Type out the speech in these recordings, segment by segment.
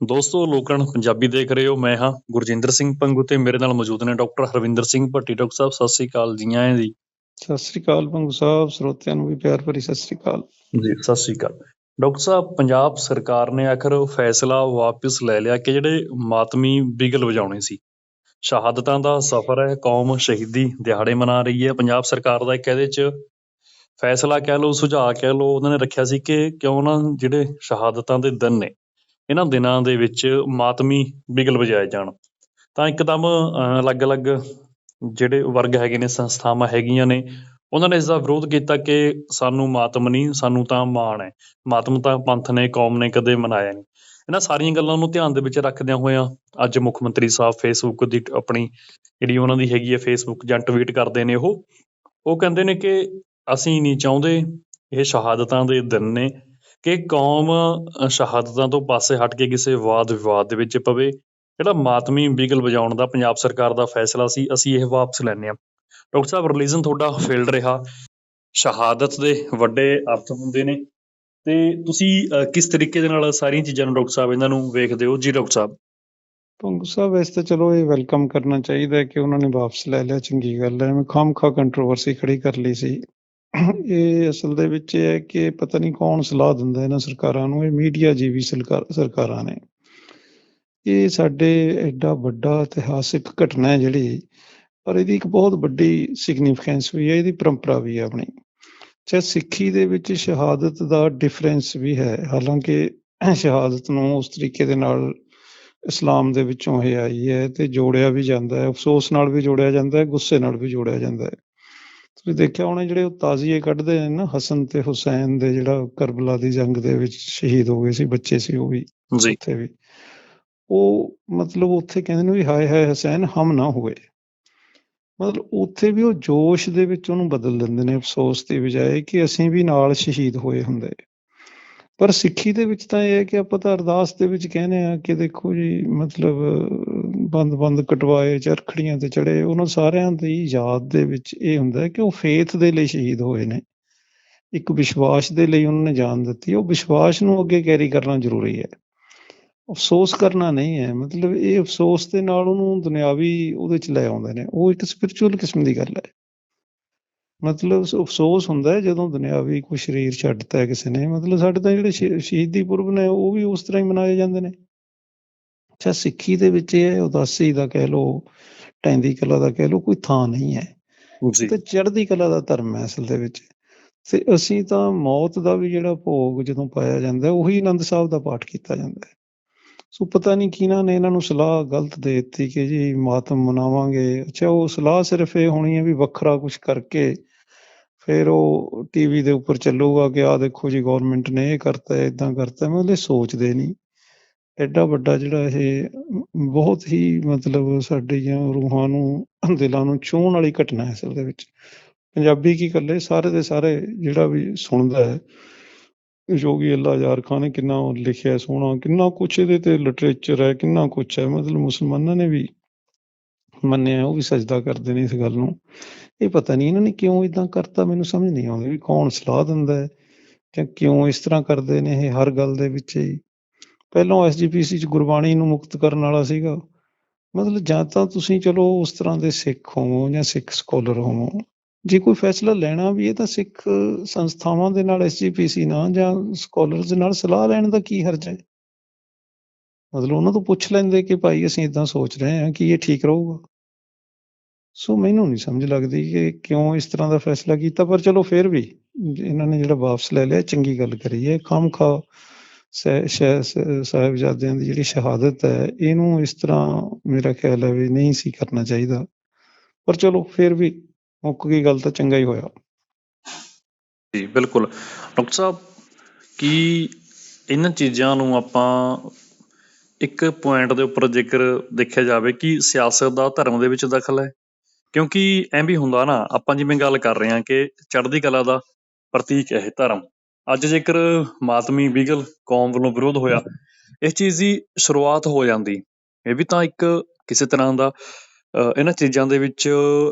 ਦੋਸਤੋ ਲੋਕਣ ਪੰਜਾਬੀ ਦੇਖ ਰਹੇ ਹੋ। ਮੈਂ ਹਾਂ ਗੁਰਜਿੰਦਰ ਸਿੰਘ ਪੰਗੂ ਤੇ ਮੇਰੇ ਨਾਲ ਮੌਜੂਦ ਨੇ ਡਾਕਟਰ ਹਰਵਿੰਦਰ ਸਿੰਘ ਭੱਟੀ। ਡਾਕਟਰ ਸਾਹਿਬ ਸਤਿ ਸ੍ਰੀ ਅਕਾਲ ਜੀ ਆਇਆਂ ਜੀ ਸਤਿ ਸ੍ਰੀ ਅਕਾਲ ਭੰਗੂ ਸਾਹਿਬ ਸਰੋਤਿਆਂ ਨੂੰ ਵੀ ਪਿਆਰ ਭਰੀ ਸਤਿ ਸ੍ਰੀ ਅਕਾਲ। ਜੀ ਸਤਿ ਸ੍ਰੀ ਅਕਾਲ। ਡਾਕਟਰ ਸਾਹਿਬ ਪੰਜਾਬ ਸਰਕਾਰ ਨੇ ਆਖਰ ਫੈਸਲਾ ਵਾਪਸ ਲੈ ਲਿਆ ਕਿ ਜਿਹੜੇ ਮਾਤਮੀ ਬਿਗਲ ਵਜਾਉਣੇ ਸੀ। ਸ਼ਹਾਦਤਾਂ ਦਾ ਸਫ਼ਰ ਹੈ ਕੌਮ ਸ਼ਹੀਦੀ ਦਿਹਾੜੇ ਮਨਾ ਰਹੀ ਹੈ। ਪੰਜਾਬ ਸਰਕਾਰ ਦਾ ਇੱਕ ਇਹਦੇ 'ਚ ਫੈਸਲਾ ਕਹਿ ਲਓ ਸੁਝਾਅ ਕਹਿ ਲਓ ਉਹਨਾਂ ਨੇ ਰੱਖਿਆ ਸੀ ਕਿ ਕਿਉਂ ਨਾ ਜਿਹੜੇ ਸ਼ਹਾਦਤਾਂ ਦੇ ਦਿਨ ਨੇ ਇਹਨਾਂ ਦਿਨਾਂ ਦੇ ਵਿੱਚ ਮਾਤਮੀ ਬਿਗਲ ਵਜਾਏ ਜਾਣ। ਤਾਂ ਇੱਕਦਮ ਅਲੱਗ-ਅਲੱਗ ਜਿਹੜੇ ਵਰਗ ਹੈਗੇ ਨੇ, ਸੰਸਥਾਵਾਂ ਹੈਗੀਆਂ ਨੇ, ਉਹਨਾਂ ਨੇ ਇਸ ਦਾ ਵਿਰੋਧ ਕੀਤਾ ਕਿ ਸਾਨੂੰ ਮਾਤਮ ਨਹੀਂ, ਸਾਨੂੰ ਤਾਂ ਮਾਣ ਹੈ। ਮਾਤਮ ਤਾਂ ਪੰਥ ਨੇ, ਕੌਮ ਨੇ ਕਦੇ ਮਨਾਇਆ ਨਹੀਂ। ਇਹਨਾਂ ਸਾਰੀਆਂ ਗੱਲਾਂ ਨੂੰ ਧਿਆਨ ਦੇ ਵਿੱਚ ਰੱਖਦਿਆਂ ਹੋਇਆਂ ਅੱਜ ਮੁੱਖ ਮੰਤਰੀ ਸਾਹਿਬ ਫੇਸਬੁੱਕ ਦੀ ਆਪਣੀ ਜਿਹੜੀ ਉਹਨਾਂ ਦੀ ਹੈਗੀ ਹੈ ਫੇਸਬੁੱਕ ਜਾਂ ਟਵੀਟ ਕਰਦੇ ਨੇ ਉਹ ਉਹ ਕਹਿੰਦੇ ਨੇ ਕਿ ਅਸੀਂ ਨਹੀਂ ਚਾਹੁੰਦੇ, ਇਹ ਸ਼ਹਾਦਤਾਂ ਦੇ ਦਿਨ ਨੇ ਕਿ ਕੌਮ ਸ਼ਹਾਦਤਾਂ ਤੋਂ ਪਾਸੇ ਹਟ ਕੇ ਕਿਸੇ ਵਾਦ ਵਿਵਾਦ ਦੇ ਵਿੱਚ ਪਵੇ। ਜਿਹੜਾ ਮਾਤਮੀ ਬਿਗਲ ਵਜਾਉਣ ਦਾ ਪੰਜਾਬ ਸਰਕਾਰ ਦਾ ਫੈਸਲਾ ਸੀ, ਅਸੀਂ ਇਹ ਵਾਪਸ ਲੈਂਦੇ ਹਾਂ। ਡਾਕਟਰ ਸਾਹਿਬ ਰਿਲੀਜਨ ਤੁਹਾਡਾ ਫੀਲਡ ਰਿਹਾ। ਸ਼ਹਾਦਤ ਦੇ ਵੱਡੇ ਅਰਥ ਹੁੰਦੇ ਨੇ। ਤੇ ਤੁਸੀਂ ਕਿਸ ਤਰੀਕੇ ਦੇ ਨਾਲ ਸਾਰੀਆਂ ਚੀਜ਼ਾਂ ਨੂੰ ਡਾਕਟਰ ਸਾਹਿਬ, ਇਹਨਾਂ ਨੂੰ ਵੇਖਦੇ ਹੋ? ਜੀ, ਡਾਕਟਰ ਸਾਹਿਬ। ਭੰਗੂ ਸਾਹਿਬ ਵੈਸੇ ਤਾਂ ਚਲੋ ਇਹ ਵੈਲਕਮ ਕਰਨਾ ਚਾਹੀਦਾ ਕਿ ਉਹਨਾਂ ਨੇ ਵਾਪਸ ਲੈ ਲਿਆ, ਚੰਗੀ ਗੱਲ ਹੈ। ਮੈਂ ਖਾਮਖਾ ਕੰਟਰੋਵਰਸੀ ਖੜੀ ਕਰ ਲਈ ਸੀ। ਇਹ ਅਸਲ ਦੇ ਵਿੱਚ ਇਹ ਹੈ ਕਿ ਪਤਾ ਨਹੀਂ ਕੌਣ ਸਲਾਹ ਦਿੰਦਾ ਇਹਨਾਂ ਸਰਕਾਰਾਂ ਨੂੰ, ਇਹ ਮੀਡੀਆ ਜੀ ਵੀ ਸਰਕਾਰਾਂ ਨੇ। ਇਹ ਸਾਡੇ ਐਡਾ ਵੱਡਾ ਇਤਿਹਾਸਿਕ ਘਟਨਾ ਹੈ ਜਿਹੜੀ, ਪਰ ਇਹਦੀ ਇੱਕ ਬਹੁਤ ਵੱਡੀ ਸਿਗਨੀਫਿਕੈਂਸ ਵੀ ਹੈ, ਇਹਦੀ ਪਰੰਪਰਾ ਵੀ ਹੈ ਆਪਣੀ। ਚਾਹੇ ਸਿੱਖੀ ਦੇ ਵਿੱਚ ਸ਼ਹਾਦਤ ਦਾ ਡਿਫਰੈਂਸ ਵੀ ਹੈ। ਹਾਲਾਂਕਿ ਸ਼ਹਾਦਤ ਨੂੰ ਉਸ ਤਰੀਕੇ ਦੇ ਨਾਲ ਇਸਲਾਮ ਦੇ ਵਿੱਚੋਂ ਇਹ ਆਈ ਹੈ ਤੇ ਜੋੜਿਆ ਵੀ ਜਾਂਦਾ ਹੈ। ਅਫਸੋਸ ਨਾਲ ਵੀ ਜੋੜਿਆ ਜਾਂਦਾ ਹੈ, ਗੁੱਸੇ ਨਾਲ ਵੀ ਜੋੜਿਆ ਜਾਂਦਾ ਹੈ। ਤੁਸੀਂ ਦੇਖਿਆ ਹੋਣਾ ਜਿਹੜੇ ਉਹ ਤਾਜ਼ੀਏ ਕੱਢਦੇ ਨੇ ਨਾ ਹਸਨ ਤੇ ਹੁਸੈਨ ਦੇ ਜਿਹੜਾ ਕਰਬਲਾ ਦੀ ਜੰਗ ਦੇ ਵਿੱਚ ਸ਼ਹੀਦ ਹੋ ਗਏ ਸੀ ਬੱਚੇ ਸੀ ਉਹ ਵੀ ਜੀ। ਉੱਥੇ ਵੀ। ਉਹ ਮਤਲਬ ਉੱਥੇ ਕਹਿੰਦੇ ਨੇ ਵੀ ਹਾਏ ਹਾਏ ਹਸੈਨ ਹਮ ਨਾ ਹੋਏ। ਮਤਲਬ ਉੱਥੇ ਵੀ ਉਹ ਜੋਸ਼ ਦੇ ਵਿੱਚ ਉਹਨੂੰ ਬਦਲ ਦਿੰਦੇ ਨੇ ਅਫਸੋਸ ਦੀ ਬਜਾਏ ਕਿ ਅਸੀਂ ਵੀ ਨਾਲ ਸ਼ਹੀਦ ਹੋਏ ਹੁੰਦੇ। ਪਰ ਸਿੱਖੀ ਦੇ ਵਿੱਚ ਤਾਂ ਇਹ ਹੈ ਕਿ ਆਪਾਂ ਤਾਂ ਅਰਦਾਸ ਦੇ ਵਿੱਚ ਕਹਿੰਦੇ ਆ ਕਿ ਦੇਖੋ ਜੀ ਮਤਲਬ ਬੰਦ ਬੰਦ ਕਟਵਾਏ, ਚਰਖੜੀਆਂ ਤੇ ਚੜੇ, ਉਹਨਾਂ ਸਾਰਿਆਂ ਦੀ ਯਾਦ ਦੇ ਵਿੱਚ ਇਹ ਹੁੰਦਾ ਕਿ ਉਹ ਫੇਥ ਦੇ ਲਈ ਸ਼ਹੀਦ ਹੋਏ ਨੇ। ਇੱਕ ਵਿਸ਼ਵਾਸ ਦੇ ਲਈ ਉਹਨਾਂ ਨੇ ਜਾਨ ਦਿੱਤੀ। ਉਹ ਵਿਸ਼ਵਾਸ ਨੂੰ ਅੱਗੇ ਕੈਰੀ ਕਰਨਾ ਜ਼ਰੂਰੀ ਹੈ। ਅਫਸੋਸ ਕਰਨਾ ਨਹੀਂ ਹੈ। ਮਤਲਬ ਇਹ ਅਫਸੋਸ ਦੇ ਨਾਲ ਉਹਨੂੰ ਦੁਨਿਆਵੀ ਉਹਦੇ ਚ ਲੈ ਆਉਂਦੇ ਨੇ। ਉਹ ਇੱਕ ਸਪਿਰਚੁਅਲ ਕਿਸਮ ਦੀ ਗੱਲ ਹੈ। ਮਤਲਬ ਅਫਸੋਸ ਹੁੰਦਾ ਹੈ ਜਦੋਂ ਦੁਨਿਆਵੀ ਕੋਈ ਸਰੀਰ ਛੱਡਤਾ ਹੈ ਕਿਸੇ ਨੇ। ਮਤਲਬ ਸਾਡੇ ਤਾਂ ਜਿਹੜੇ ਸ਼ਹੀਦੀ ਪੁਰਬ ਨੇ, ਉਹ ਵੀ ਉਸ ਤਰ੍ਹਾਂ ਹੀ ਮਨਾਏ ਜਾਂਦੇ ਨੇ। ਅੱਛਾ ਸਿੱਖੀ ਦੇ ਵਿੱਚ ਇਹ ਉਦਾਸੀ ਦਾ ਕਹਿ ਲਓ ਟੈਂਦੀ ਕਲਾ ਦਾ ਕਹਿ ਲਓ ਕੋਈ ਥਾਂ ਨਹੀਂ ਹੈ। ਜੀ। ਤੇ ਚੜ੍ਹਦੀ ਕਲਾ ਦਾ ਧਰਮ ਹੈ ਅਸਲ ਦੇ ਵਿੱਚ। ਤੇ ਅਸੀਂ ਤਾਂ ਮੌਤ ਦਾ ਵੀ ਜਿਹੜਾ ਭੋਗ ਜਦੋਂ ਪਾਇਆ ਜਾਂਦਾ ਉਹੀ ਆਨੰਦ ਸਾਹਿਬ ਦਾ ਪਾਠ ਕੀਤਾ ਜਾਂਦਾ ਸੋ ਪਤਾ ਨਹੀਂ ਕਿਹਨਾਂ ਨੇ ਇਹਨਾਂ ਨੂੰ ਸਲਾਹ ਗਲਤ ਦੇ ਦਿੱਤੀ ਕਿ ਜੀ ਮਾਤਮ ਮਨਾਵਾਂਗੇ। ਅੱਛਾ ਉਹ ਸਲਾਹ ਸਿਰਫ ਇਹ ਹੋਣੀ ਹੈ ਵੀ ਵੱਖਰਾ ਕੁਝ ਕਰਕੇ ਫਿਰ ਉਹ ਟੀਵੀ ਦੇ ਉੱਪਰ ਚੱਲੂਗਾ ਕਿ ਆਹ ਦੇਖੋ ਜੀ ਗਵਰਨਮੈਂਟ ਨੇ ਇਹ ਕਰਤਾ ਹੈ ਇਦਾਂ ਕਰਤਾ ਹੈ ਮਤਲਬ ਇਹ ਸੋਚਦੇ ਨਹੀਂ। ਐਡਾ ਵੱਡਾ ਜਿਹੜਾ ਇਹ ਬਹੁਤ ਹੀ ਮਤਲਬ ਸਾਡੀਆਂ ਰੂਹਾਂ ਨੂੰ, ਦਿਲਾਂ ਨੂੰ ਛੂਹਣ ਵਾਲੀ ਘਟਨਾ ਹੈ ਅਸਲ ਦੇ ਵਿੱਚ। ਪੰਜਾਬੀ ਕੀ ਇਕੱਲੇ ਸਾਰੇ ਦੇ ਸਾਰੇ ਜਿਹੜਾ ਵੀ ਸੁਣਦਾ ਹੈ, ਯੋਗੀ ਅੱਲਾ ਯਾਰ ਖਾਨ ਨੇ ਕਿੰਨਾ ਲਿਖਿਆ ਸੋਹਣਾ, ਕਿੰਨਾ ਕੁਛ ਇਹਦੇ ਤੇ ਲਿਟਰੇਚਰ ਹੈ, ਕਿੰਨਾ ਕੁਛ ਹੈ, ਮਤਲਬ ਮੁਸਲਮਾਨਾਂ ਨੇ ਵੀ ਮੰਨਿਆ ਉਹ ਵੀ ਸਜਦਾ ਕਰਦੇ ਨੇ ਇਸ ਗੱਲ ਨੂੰ। ਇਹ ਪਤਾ ਨਹੀਂ ਇਹਨਾਂ ਨੇ ਕਿਉਂ ਇਦਾਂ ਕਰਤਾ, ਮੈਨੂੰ ਸਮਝ ਨਹੀਂ ਆਉਂਦੀ ਵੀ ਕੌਣ ਸਲਾਹ ਦਿੰਦਾ ਹੈ ਜਾਂ ਕਿਉਂ ਇਸ ਤਰ੍ਹਾਂ ਕਰਦੇ ਨੇ ਇਹ ਹਰ ਗੱਲ ਦੇ ਵਿੱਚ ਹੀ। ਪਹਿਲਾਂ ਐਸਜੀਪੀਸੀ ਚ ਗੁਰਬਾਣੀ ਨੂੰ ਮੁਕਤ ਕਰਨ ਵਾਲਾ ਸੀਗਾ। ਮਤਲਬ ਜਾਂ ਤਾਂ ਤੁਸੀਂ ਚਲੋ ਉਸ ਤਰ੍ਹਾਂ ਦੇ ਸਿੱਖ ਹੋਵੋ ਜਾਂ ਸਿੱਖ ਸਕੋਲਰ ਹੋਵੋ। ਜੇ ਕੋਈ ਫੈਸਲਾ ਲੈਣਾ ਵੀ ਹੈ ਤਾਂ ਸਿੱਖ ਸੰਸਥਾਵਾਂ ਦੇ ਨਾਲ ਐਸਜੀਪੀਸੀ ਨਾਲ ਜਾਂ ਸਕੋਲਰਸ ਨਾਲ ਸਲਾਹ ਲੈਣ ਦਾ ਕੀ ਹਰਜ ਹੈ? ਮਤਲਬ ਉਹਨਾਂ ਤੋਂ ਪੁੱਛ ਲੈਂਦੇ ਕਿ ਭਾਈ ਅਸੀਂ ਇਦਾਂ ਸੋਚ ਰਹੇ ਹਾਂ ਕਿ ਇਹ ਠੀਕ ਰਹੂਗਾ। ਸੋ ਮੈਨੂੰ ਨਹੀਂ ਸਮਝ ਲੱਗਦੀ ਕਿ ਕਿਉਂ ਇਸ ਤਰ੍ਹਾਂ ਦਾ ਫੈਸਲਾ ਕੀਤਾ, ਪਰ ਚਲੋ ਫਿਰ ਵੀ ਇਹਨਾਂ ਨੇ ਜਿਹੜਾ ਵਾਪਸ ਲੈ ਲਿਆ, ਚੰਗੀ ਗੱਲ ਕਰੀ ਹੈ। ਖਾਮਖਾ ਸਾਹਿਬਜ਼ਾਦਿਆਂ ਦੀ ਜਿਹੜੀ ਸ਼ਹਾਦਤ ਹੈ, ਇਹਨੂੰ ਇਸ ਤਰ੍ਹਾਂ ਮੇਰਾ ਖਿਆਲ ਹੈ ਵੀ ਨਹੀਂ ਸੀ ਕਰਨਾ ਚਾਹੀਦਾ। ਪਰ ਚਲੋ, ਫਿਰ ਵੀ ਮੁੱਕ ਗਈ ਗੱਲ ਤਾਂ ਚੰਗਾ ਹੀ ਹੋਇਆ। ਜੀ, ਬਿਲਕੁਲ। ਡਾਕਟਰ ਸਾਹਿਬ, ਕੀ ਇਹਨਾਂ ਚੀਜ਼ਾਂ ਨੂੰ ਆਪਾਂ ਇੱਕ ਪੁਆਇੰਟ ਦੇ ਉੱਪਰ ਜੇਕਰ ਦੇਖਿਆ ਜਾਵੇ ਕਿ ਸਿਆਸਤ ਦਾ ਧਰਮ ਦੇ ਵਿੱਚ ਦਖਲ ਹੈ? ਕਿਉਂਕਿ ਐਂ ਵੀ ਹੁੰਦਾ ਨਾ, ਆਪਾਂ ਜਿਵੇਂ ਗੱਲ ਕਰ ਰਹੇ ਹਾਂ ਕਿ ਚੜ੍ਹਦੀ ਕਲਾ ਦਾ ਪ੍ਰਤੀਕ ਹੈ ਇਹ ਧਰਮ। ਅੱਜ ਜੇਕਰ ਮਾਤਮੀ ਬਿਗਲ ਕੌਮ ਵੱਲੋਂ ਵਿਰੋਧ ਹੋਇਆ ਇਸ ਚੀਜ਼ ਦੀ ਸ਼ੁਰੂਆਤ ਹੋ ਜਾਂਦੀ। ਇਹ ਵੀ ਤਾਂ ਇੱਕ ਕਿਸੇ ਤਰ੍ਹਾਂ ਦਾ ਇਹਨਾਂ ਚੀਜ਼ਾਂ ਦੇ ਵਿੱਚ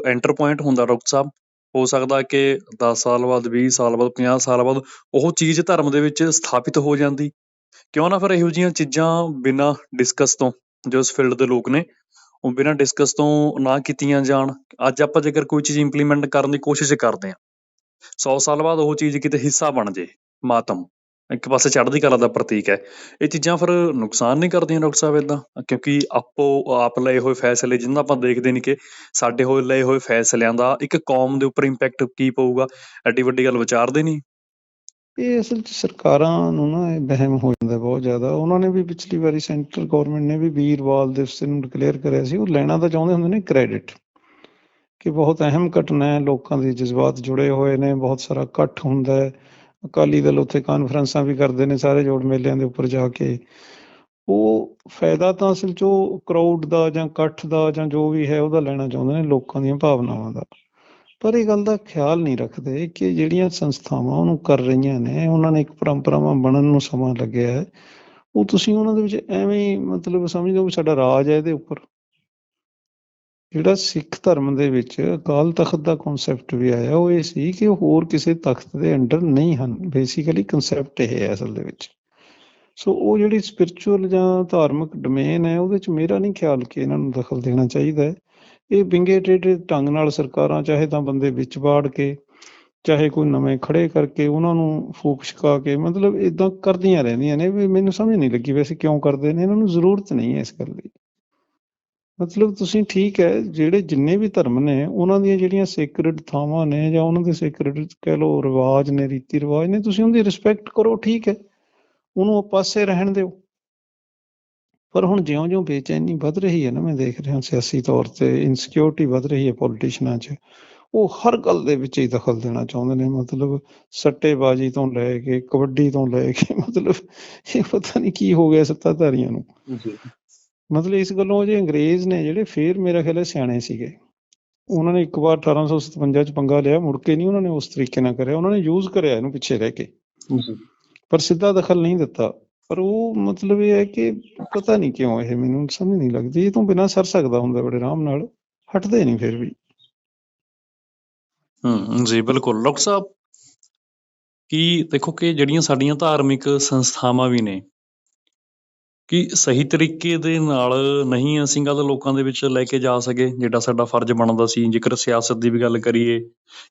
ਐਂਟਰ ਪੁਆਇੰਟ ਹੁੰਦਾ ਡਾਕਟਰ ਸਾਹਿਬ। ਹੋ ਸਕਦਾ ਕਿ 10 ਸਾਲ ਬਾਅਦ 20 ਸਾਲ ਬਾਅਦ 50 ਸਾਲ ਬਾਅਦ ਉਹ ਚੀਜ਼ ਧਰਮ ਦੇ ਵਿੱਚ ਸਥਾਪਿਤ ਹੋ ਜਾਂਦੀ। ਕਿਉਂ ਨਾ ਫਿਰ ਇਹੋ ਜਿਹੀਆਂ ਚੀਜ਼ਾਂ ਬਿਨਾਂ ਡਿਸਕਸ ਤੋਂ, ਜੋ ਇਸ ਫੀਲਡ ਦੇ ਲੋਕ ਨੇ, ਉਹ ਬਿਨਾਂ ਡਿਸਕਸ ਤੋਂ ਨਾ ਕੀਤੀਆਂ ਜਾਣ। ਅੱਜ ਆਪਾਂ ਜੇਕਰ ਕੋਈ ਚੀਜ਼ ਇੰਪਲੀਮੈਂਟ ਕਰਨ ਦੀ ਕੋਸ਼ਿਸ਼ ਕਰਦੇ ਹਾਂ 100 ਸਾਲ ਬਾਅਦ ਉਹ ਚੀਜ਼ ਕਿਤੇ ਹਿੱਸਾ ਬਣ ਜੇ ਮਾਤਮ। ਇੱਕ ਪਾਸੇ ਚੜ੍ਹਦੀ ਕਲਾ ਦਾ ਪ੍ਰਤੀਕ ਹੈ। ਇਹ ਚੀਜ਼ਾਂ ਫਿਰ ਨੁਕਸਾਨ ਨਹੀਂ ਕਰਦੀਆਂ ਡਾਕਟਰ ਸਾਹਿਬ ਇਦਾਂ ਕਿਉਂਕਿ ਆਪੋ ਆਪ ਲਏ ਹੋਏ ਫੈਸਲੇ ਜਿਹਨਾਂ ਆਪਾਂ ਦੇਖਦੇ ਨਹੀਂ ਕਿ ਸਾਡੇ ਹੋਏ ਲਏ ਹੋਏ ਫੈਸਲਿਆਂ ਦਾ ਇੱਕ ਕੌਮ ਦੇ ਉੱਪਰ ਇੰਪੈਕਟ ਕੀ ਪਊਗਾ? ਐਡੀ ਵੱਡੀ ਗੱਲ ਵਿਚਾਰਦੇ ਨਹੀਂ? ਇਹ ਅਸਲ 'ਚ ਸਰਕਾਰਾਂ ਨੂੰ ਨਾ ਇਹ ਵਹਿਮ ਹੋ ਜਾਂਦਾ ਬਹੁਤ ਜ਼ਿਆਦਾ। ਉਹਨਾਂ ਨੇ ਵੀ ਪਿਛਲੀ ਵਾਰੀ ਸੈਂਟਰਲ ਗਵਰਨਮੈਂਟ ਨੇ ਵੀ ਵੀਰਵਾਲ ਦਿਵਸ ਨੂੰ ਡਿਕਲੇਅਰ ਕਰਿਆ ਸੀ। ਉਹ ਲੈਣਾ ਤਾਂ ਚਾਹੁੰਦੇ ਹੁੰਦੇ ਨੇ ਕ੍ਰੈਡਿਟ ਕਿ ਬਹੁਤ ਅਹਿਮ ਘਟਨਾ ਹੈ। ਲੋਕਾਂ ਦੇ ਜਜ਼ਬਾਤ ਜੁੜੇ ਹੋਏ ਨੇ, ਬਹੁਤ ਸਾਰਾ ਇਕੱਠ ਹੁੰਦਾ ਹੈ। ਅਕਾਲੀ ਦਲ ਉੱਥੇ ਕਾਨਫਰੰਸਾਂ ਵੀ ਕਰਦੇ ਨੇ ਸਾਰੇ ਜੋੜ ਮੇਲਿਆਂ ਦੇ ਉੱਪਰ ਜਾ ਕੇ। ਉਹ ਫਾਇਦਾ ਤਾਂ ਅਸਲ 'ਚ ਉਹ ਕਰਾਊਡ ਦਾ ਜਾਂ ਇਕੱਠ ਦਾ ਜਾਂ ਜੋ ਵੀ ਹੈ ਉਹਦਾ ਲੈਣਾ ਚਾਹੁੰਦੇ ਨੇ ਲੋਕਾਂ ਦੀਆਂ ਭਾਵਨਾਵਾਂ ਦਾ। ਪਰ ਇਹ ਗੱਲ ਦਾ ਖਿਆਲ ਨਹੀਂ ਰੱਖਦੇ ਕਿ ਜਿਹੜੀਆਂ ਸੰਸਥਾਵਾਂ ਉਹਨੂੰ ਕਰ ਰਹੀਆਂ ਨੇ, ਉਹਨਾਂ ਨੇ ਇੱਕ ਪਰੰਪਰਾਵਾਂ ਬਣਨ ਨੂੰ ਸਮਾਂ ਲੱਗਿਆ ਹੈ। ਉਹ ਤੁਸੀਂ ਉਹਨਾਂ ਦੇ ਵਿੱਚ ਐਵੇਂ ਮਤਲਬ ਸਮਝਦੇ ਹੋ ਵੀ ਸਾਡਾ ਰਾਜ ਹੈ ਇਹਦੇ ਉੱਪਰ। ਜਿਹੜਾ ਸਿੱਖ ਧਰਮ ਦੇ ਵਿੱਚ ਅਕਾਲ ਤਖਤ ਦਾ ਕਨਸੈਪਟ ਵੀ ਆਇਆ, ਉਹ ਇਹ ਸੀ ਕਿ ਹੋਰ ਕਿਸੇ ਤਖਤ ਦੇ ਅੰਡਰ ਨਹੀਂ ਹਨ। ਬੇਸਿਕਲੀ ਕਨਸੈਪਟ ਇਹ ਹੈ ਅਸਲ ਦੇ ਵਿੱਚ। ਸੋ ਉਹ ਜਿਹੜੀ ਸਪਿਰਚੁਅਲ ਜਾਂ ਧਾਰਮਿਕ ਡੋਮੇਨ ਹੈ, ਉਹਦੇ ਚ ਮੇਰਾ ਨਹੀਂ ਖਿਆਲ ਕਿ ਇਹਨਾਂ ਨੂੰ ਦਖਲ ਦੇਣਾ ਚਾਹੀਦਾ ਹੈ। ਇਹ ਵਿੰਗੇ ਟੇਢੇ ਢੰਗ ਨਾਲ ਸਰਕਾਰਾਂ, ਚਾਹੇ ਤਾਂ ਬੰਦੇ ਵਿੱਚ ਬਾੜ ਕੇ, ਚਾਹੇ ਕੋਈ ਨਵੇਂ ਖੜੇ ਕਰਕੇ, ਉਹਨਾਂ ਨੂੰ ਫੂਕ ਛਕਾ ਕੇ, ਮਤਲਬ ਇਦਾਂ ਕਰਦੀਆਂ ਰਹਿੰਦੀਆਂ ਨੇ ਵੀ ਮੈਨੂੰ ਸਮਝ ਨਹੀਂ ਲੱਗੀ ਵੈਸੇ ਕਿਉਂ ਕਰਦੇ ਨੇ, ਇਹਨਾਂ ਨੂੰ ਜ਼ਰੂਰਤ ਨਹੀਂ ਹੈ ਇਸ ਗੱਲ ਦੀ। ਮਤਲਬ ਤੁਸੀਂ ਠੀਕ ਹੈ, ਜਿਹੜੇ ਜਿੰਨੇ ਵੀ ਧਰਮ ਨੇ, ਉਹਨਾਂ ਦੀਆਂ ਜਿਹੜੀਆਂ ਸੇਕ੍ਰੇਡ ਥਾਵਾਂ ਨੇ ਜਾਂ ਉਹਨਾਂ ਦੇ ਸੇਕ੍ਰੇਡ ਕਹਿ ਲਓ ਰਿਵਾਜ ਨੇ, ਰੀਤੀ ਰਿਵਾਜ ਨੇ, ਤੁਸੀਂ ਉਹਦੀ ਰਿਸਪੈਕਟ ਕਰੋ, ਠੀਕ ਹੈ। ਉਹਨੂੰ ਪਾਸੇ ਰਹਿਣ ਦਿਓ। ਪਰ ਹੁਣ ਜਿਉਂ-ਜਿਉਂ ਬੇਚੈਨੀ ਵੱਧ ਰਹੀ ਹੈ ਨਾ, ਮੈਂ ਦੇਖ ਰਿਹਾ ਸਿਆਸੀ ਤੌਰ ਤੇ ਇਨਸਿਕਿਉਰਿਟੀ ਵੱਧ ਰਹੀ ਹੈ ਪੋਲੀਟੀਸ਼ੀਅਨਾਂ 'ਚ। ਉਹ ਹਰ ਗੱਲ ਦੇ ਵਿੱਚ ਹੀ ਦਖਲ ਦੇਣਾ ਚਾਹੁੰਦੇ ਨੇ, ਮਤਲਬ ਸੱਟੇਬਾਜ਼ੀ ਤੋਂ ਲੈ ਕੇ, ਕਬੱਡੀ ਤੋਂ ਲੈ ਕੇ, ਮਤਲਬ ਇਹ ਪਤਾ ਨਹੀਂ ਕੀ ਹੋ ਗਿਆ ਸੱਤਾਧਾਰੀਆਂ ਨੂੰ। ਮਤਲਬ ਇਸ ਗੱਲੋਂ ਜੇ ਅੰਗਰੇਜ਼ ਨੇ ਜਿਹੜੇ ਫੇਰ ਮੇਰਾ ਖਿਆਲ ਹੈ ਸਿਆਣੇ ਸੀਗੇ ਉਹਨਾਂ ਨੇ ਇੱਕ ਵਾਰ 1857 ਚ ਪੰਗਾ ਲਿਆ ਮੁੜ ਕੇ ਨਹੀਂ ਉਹਨਾਂ ਨੇ ਉਸ ਤਰੀਕੇ ਨਾਲ ਕਰਿਆ ਉਹਨਾਂ ਨੇ ਯੂਜ਼ ਕਰਿਆ ਇਹਨੂੰ ਪਿੱਛੇ ਰਹਿ ਕੇ। ਪਰ ਸਿੱਧਾ ਦਖਲ ਨਹੀਂ ਦਿੱਤਾ। ਪਰ ਉਹ ਮਤਲਬ ਇਹ ਹੈ ਕਿ ਪਤਾ ਨਹੀਂ ਕਿਉਂ ਇਹ ਮੈਨੂੰ ਸਮਝ ਨਹੀਂ ਲੱਗਦੀ। ਇਹ ਤੋਂ ਬਿਨਾਂ ਸਰ ਸਕਦਾ ਹੁੰਦਾ ਬੜੇ ਆਰਾਮ ਨਾਲ ਹਟਦੇ ਨਹੀਂ ਫਿਰ ਵੀ। ਹੂੰ ਜੀ ਬਿਲਕੁਲ। ਡਾਕਟਰ ਸਾਹਿਬ ਕੀ ਦੇਖੋ ਕਿ ਜਿਹੜੀਆਂ ਸਾਡੀਆਂ ਧਾਰਮਿਕ ਸੰਸਥਾਵਾਂ ਵੀ ਨੇ ਕਿ ਸਹੀ ਤਰੀਕੇ ਦੇ ਨਾਲ ਨਹੀਂ ਅਸੀਂ ਗੱਲ ਲੋਕਾਂ ਦੇ ਵਿੱਚ ਲੈ ਕੇ ਜਾ ਸਕੇ, ਜਿਹੜਾ ਸਾਡਾ ਫਰਜ਼ ਬਣਦਾ ਸੀ। ਜੇਕਰ ਸਿਆਸਤ ਦੀ ਵੀ ਗੱਲ ਕਰੀਏ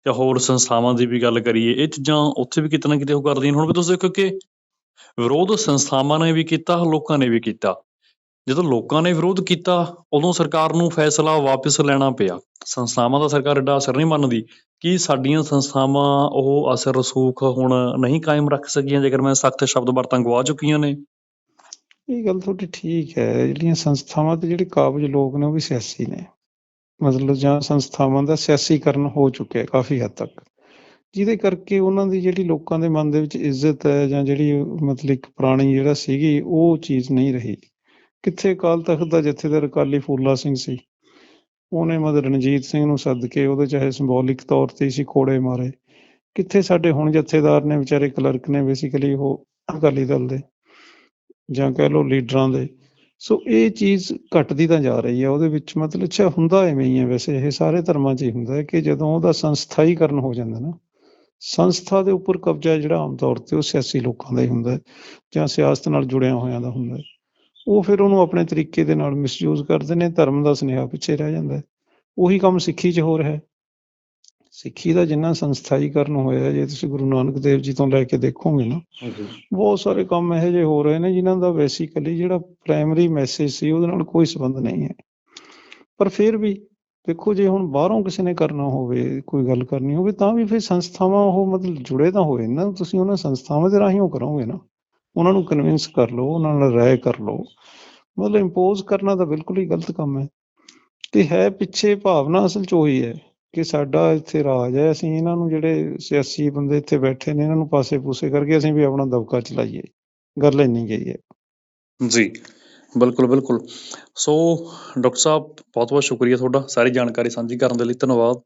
ਜਾਂ ਹੋਰ ਸੰਸਥਾਵਾਂ ਦੀ ਵੀ ਗੱਲ ਕਰੀਏ, ਇਹ ਚੀਜ਼ਾਂ ਉੱਥੇ ਵੀ ਕਿਤੇ ਨਾ ਕਿਤੇ ਉਹ ਕਰਦੀਆਂ ਹੁਣ ਵੀ ਤੁਸੀਂ ਦੇਖੋ ਕਿ ਵਿਰੋਧ ਸੰਸਥਾਵਾਂ ਨੇ ਵੀ ਕੀਤਾ, ਲੋਕਾਂ ਨੇ ਵੀ ਕੀਤਾ। ਜਦੋਂ ਲੋਕਾਂ ਨੇ ਵਿਰੋਧ ਕੀਤਾ, ਉਦੋਂ ਸਰਕਾਰ ਨੂੰ ਫੈਸਲਾ ਵਾਪਸ ਲੈਣਾ ਪਿਆ। ਸੰਸਥਾਵਾਂ ਦਾ ਸਰਕਾਰ ਐਡਾ ਅਸਰ ਨਹੀਂ ਮੰਨਦੀ ਕਿ ਸਾਡੀਆਂ ਸੰਸਥਾਵਾਂ ਉਹ ਅਸਰ ਰਸੂਖ ਹੁਣ ਨਹੀਂ ਕਾਇਮ ਰੱਖ ਸਕੀਆਂ, ਜੇਕਰ ਮੈਂ ਸਖਤ ਸ਼ਬਦ ਵਰਤਾਂ ਗਵਾ ਚੁੱਕੀਆਂ ਨੇ। ਇਹ ਗੱਲ ਤੁਹਾਡੀ ਠੀਕ ਹੈ, ਜਿਹੜੀਆਂ ਸੰਸਥਾਵਾਂ ਤੇ ਜਿਹੜੇ ਕਾਬਜ ਲੋਕ ਨੇ ਉਹ ਵੀ ਸਿਆਸੀ ਨੇ। ਮਤਲਬ ਜਾਂ ਸੰਸਥਾਵਾਂ ਦਾ ਸਿਆਸੀਕਰਨ ਹੋ ਚੁੱਕਿਆ ਹੈ ਕਾਫੀ ਹੱਦ ਤੱਕ। ਜਿਹਦੇ ਕਰਕੇ ਉਹਨਾਂ ਦੀ ਜਿਹੜੀ ਲੋਕਾਂ ਦੇ ਮਨ ਦੇ ਵਿੱਚ ਇੱਜ਼ਤ ਹੈ ਜਾਂ ਜਿਹੜੀ ਮਤਲਬ ਇੱਕ ਪੁਰਾਣੀ ਜਿਹੜਾ ਸੀਗੀ, ਉਹ ਚੀਜ਼ ਨਹੀਂ ਰਹੀ। ਕਿੱਥੇ ਅਕਾਲ ਤਖਤ ਦਾ ਜਥੇਦਾਰ ਅਕਾਲੀ ਫੂਲਾ ਸਿੰਘ ਸੀ, ਉਹਨੇ ਮਤਲਬ ਰਣਜੀਤ ਸਿੰਘ ਨੂੰ ਸੱਦ ਕੇ ਉਹਦੇ ਚਾਹੇ ਸਿੰਬੋਲਿਕ ਤੌਰ ਤੇ ਸੀ ਖੋੜੇ ਮਾਰੇ। ਕਿੱਥੇ ਸਾਡੇ ਹੁਣ ਜਥੇਦਾਰ ਨੇ ਵਿਚਾਰੇ ਕਲਰਕ ਨੇ ਬੇਸਿਕਲੀ ਉਹ ਅਕਾਲੀ ਦਲ ਦੇ। ਜਾਂ ਕਹਿ ਲਓ ਲੀਡਰਾਂ ਦੇ। ਸੋ ਇਹ ਚੀਜ਼ ਘਟਦੀ ਤਾਂ ਜਾ ਰਹੀ ਹੈ। ਉਹਦੇ ਵਿੱਚ ਮਤਲਬ ਅੱਛਾ ਹੁੰਦਾ ਐਵੇਂ ਹੀ ਹੈ ਵੈਸੇ। ਇਹ ਸਾਰੇ ਧਰਮਾਂ 'ਚ ਹੀ ਹੁੰਦਾ ਹੈ ਕਿ ਜਦੋਂ ਉਹਦਾ ਸੰਸਥਾਈਕਰਨ ਹੋ ਜਾਂਦਾ ਨਾ, ਸੰਸਥਾ ਦੇ ਉੱਪਰ ਕਬਜ਼ਾ ਜਿਹੜਾ ਆਮ ਤੌਰ ਤੇ ਉਹ ਸਿਆਸੀ ਲੋਕਾਂ ਦਾ ਹੀ ਹੁੰਦਾ ਹੈ ਜਾਂ ਸਿਆਸਤ ਨਾਲ ਜੁੜਿਆ ਹੋਇਆਂ ਦਾ ਹੁੰਦਾ ਹੈ। ਉਹ ਫਿਰ ਉਹਨੂੰ ਆਪਣੇ ਤਰੀਕੇ ਦੇ ਨਾਲ ਮਿਸਯੂਜ਼ ਕਰਦੇ ਨੇ, ਧਰਮ ਦਾ ਸੁਨੇਹਾ ਪਿੱਛੇ ਰਹਿ ਜਾਂਦਾ ਹੈ। ਉਹੀ ਕੰਮ ਸਿੱਖੀ 'ਚ ਹੋ ਰਿਹਾ ਹੈ। ਸਿੱਖੀ ਦਾ ਜਿੰਨਾ ਸੰਸਥਾਈਕਰਨ ਹੋਇਆ ਜੇ ਤੁਸੀਂ ਗੁਰੂ ਨਾਨਕ ਦੇਵ ਜੀ ਤੋਂ ਲੈ ਕੇ ਦੇਖੋਗੇ ਨਾ ਬਹੁਤ ਸਾਰੇ ਕੰਮ ਇਹੋ ਜਿਹੇ ਹੋ ਰਹੇ ਨੇ ਜਿਨ੍ਹਾਂ ਦਾ ਬੇਸਿਕਲੀ ਜਿਹੜਾ ਪ੍ਰਾਇਮਰੀ ਮੈਸੇਜ ਸੀ ਉਹਦੇ ਨਾਲ ਕੋਈ ਸੰਬੰਧ ਨਹੀਂ ਹੈ। ਪਰ ਫਿਰ ਵੀ ਦੇਖੋ ਜੇ ਹੁਣ ਬਾਹਰੋਂ ਕਿਸੇ ਨੇ ਕਰਨਾ ਹੋਵੇ ਕੋਈ ਗੱਲ ਕਰਨੀ ਹੋਵੇ ਤਾਂ ਵੀ ਫਿਰ ਸੰਸਥਾਵਾਂ ਉਹ ਮਤਲਬ ਜੁੜੇ ਤਾਂ ਹੋਏ ਨਾ ਤੁਸੀਂ ਉਹਨਾਂ ਸੰਸਥਾਵਾਂ ਦੇ ਰਾਹੀਂ ਉਹ ਕਰੋਗੇ ਨਾ। ਉਹਨਾਂ ਨੂੰ ਕਨਵਿੰਸ ਕਰ ਲਓ ਉਹਨਾਂ ਨਾਲ ਰਾਏ ਕਰ ਲਓ। ਮਤਲਬ ਇੰਪੋਜ਼ ਕਰਨਾ ਤਾਂ ਬਿਲਕੁਲ ਹੀ ਗਲਤ ਕੰਮ ਹੈ। ਤੇ ਹੈ ਪਿੱਛੇ ਭਾਵਨਾ ਅਸਲ ਚ ਉਹੀ ਹੈ। ਕਿ ਸਾਡਾ ਇੱਥੇ ਰਾਜ ਹੈ, ਅਸੀਂ ਇਹਨਾਂ ਨੂੰ ਜਿਹੜੇ ਸਿਆਸੀ ਬੰਦੇ ਇੱਥੇ ਬੈਠੇ ਨੇ, ਇਹਨਾਂ ਨੂੰ ਪਾਸੇ ਪੂਸੇ ਕਰਕੇ ਅਸੀਂ ਵੀ ਆਪਣਾ ਦਬਕਾ ਚਲਾਈਏ, ਗੱਲ ਇੰਨੀ ਗਈ ਹੈ। ਜੀ, ਬਿਲਕੁਲ ਬਿਲਕੁਲ। ਸੋ, ਡਾਕਟਰ ਸਾਹਿਬ ਬਹੁਤ ਬਹੁਤ ਸ਼ੁਕਰੀਆ ਤੁਹਾਡਾ, ਸਾਰੀ ਜਾਣਕਾਰੀ ਸਾਂਝੀ ਕਰਨ ਦੇ ਲਈ ਧੰਨਵਾਦ।